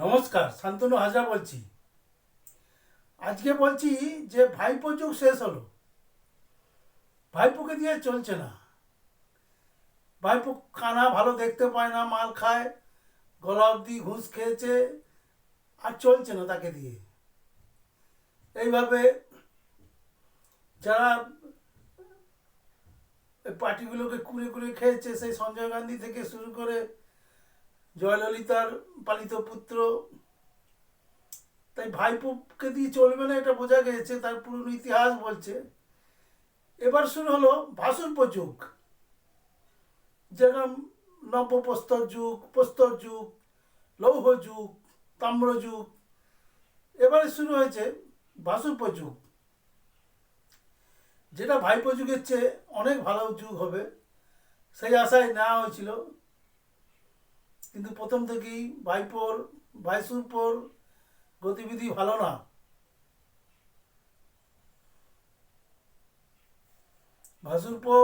নমস্কার, শান্তনু হাজরা বলছি। আজকে বলছি যে ভাইপো যুগ শেষ হলো। ভাইপোকে দিয়ে চলছে না। ভাইপো কানা ভালো দেখতে পায় না, মাল খায়, গলা অব্দি ঘুষ খেয়েছে, আর চলছে না তাকে দিয়ে। এইভাবে যারা পার্টিগুলোকে কুড়ে কুড়ে খেয়েছে, সেই সঞ্জয় গান্ধী থেকে শুরু করে জয়ললিতার পালিত পুত্র। তাই ভাইপোকে দিয়ে চলবে না, এটা বোঝা গেছে, তার পুরনো ইতিহাস বলছে। এবার শুরু হলো ভাসুরপ যুগ। যেরকম নব্য প্রস্তর যুগ প্রস্তর যুগ, লৌহ যুগ, তাম্র যুগ। এবারে শুরু হয়েছে ভাসুরপ যুগ। যেটা ভাইপো যুগের চেয়ে অনেক ভালো যুগ হবে, সেই আশায় নেওয়া হয়েছিল। কিন্তু প্রথম থেকেই বাইপোর বাইসুরপোর গতিবিধি ভালো না। ভাসুরপো